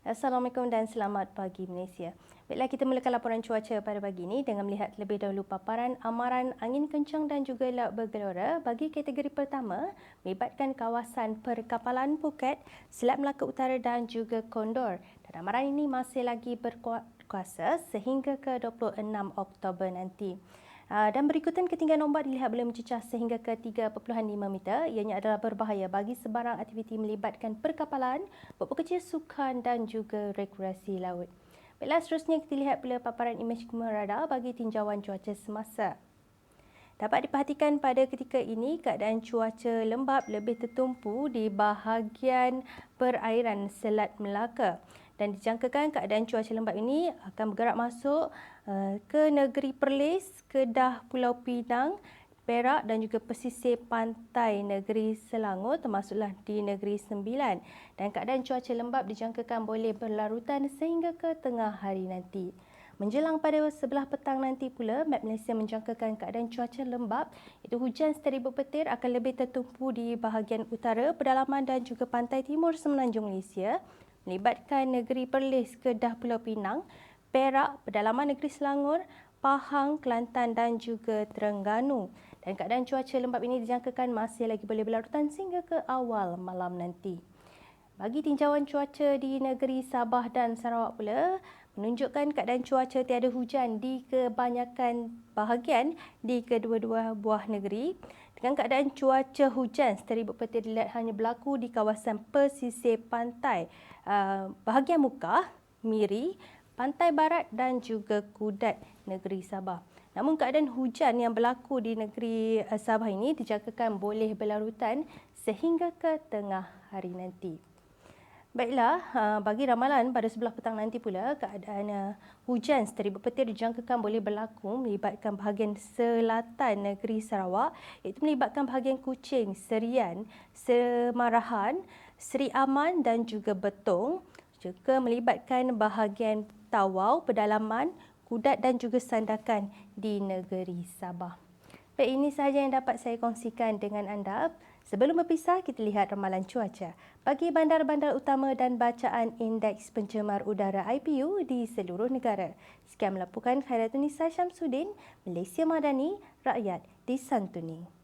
Assalamualaikum dan selamat pagi Malaysia. Baiklah kita mulakan laporan cuaca pada pagi ini dengan melihat terlebih dahulu paparan amaran angin kencang dan juga laut bergelora bagi kategori pertama melibatkan kawasan perkapalan Phuket, Selat Melaka Utara dan juga Kondor. Dan amaran ini masih lagi berkuasa sehingga ke 26 Oktober nanti. Ah, dan berikutan ketinggian ombak dilihat boleh mencecah sehingga ke 3.5 meter. Ianya adalah berbahaya bagi sebarang aktiviti melibatkan perkapalan, kecil sukan dan juga rekreasi laut. Baiklah, seterusnya kita lihat pula paparan imej radar bagi tinjauan cuaca semasa. Dapat diperhatikan pada ketika ini keadaan cuaca lembap lebih tertumpu di bahagian perairan Selat Melaka dan dijangkakan keadaan cuaca lembap ini akan bergerak masuk uh, ke negeri Perlis, Kedah, Pulau Pinang, Perak dan juga pesisir pantai negeri Selangor termasuklah di negeri Sembilan. Dan keadaan cuaca lembap dijangkakan boleh berlarutan sehingga ke tengah hari nanti. Menjelang pada sebelah petang nanti pula, Map Malaysia menjangkakan keadaan cuaca lembap itu hujan seteri berpetir akan lebih tertumpu di bahagian utara, pedalaman dan juga pantai timur semenanjung Malaysia melibatkan negeri Perlis, Kedah, Pulau Pinang, Perak, pedalaman negeri Selangor, Pahang, Kelantan dan juga Terengganu. Dan keadaan cuaca lembap ini dijangkakan masih lagi boleh berlarutan sehingga ke awal malam nanti. Bagi tinjauan cuaca di negeri Sabah dan Sarawak pula, menunjukkan keadaan cuaca tiada hujan di kebanyakan bahagian di kedua-dua buah negeri. Dengan keadaan cuaca hujan seteri berpetir dilihat hanya berlaku di kawasan pesisir pantai uh, bahagian muka, Miri, Pantai Barat dan juga Kudat negeri Sabah. Namun keadaan hujan yang berlaku di negeri uh, Sabah ini dijangkakan boleh berlarutan sehingga ke tengah hari nanti. Baiklah, uh, bagi ramalan pada sebelah petang nanti pula, keadaan uh, hujan seteri berpetir dijangkakan boleh berlaku melibatkan bahagian selatan negeri Sarawak iaitu melibatkan bahagian Kuching, Serian, Semarahan, Seri Aman dan juga Betong juga melibatkan bahagian Tawau, Pedalaman, Kudat dan juga Sandakan di negeri Sabah. Baik, ini sahaja yang dapat saya kongsikan dengan anda. Sebelum berpisah, kita lihat ramalan cuaca bagi bandar-bandar utama dan bacaan Indeks Pencemar Udara IPU di seluruh negara. Sekian melaporkan Khairatun Nisa Syamsuddin, Malaysia Madani, Rakyat di Santuni.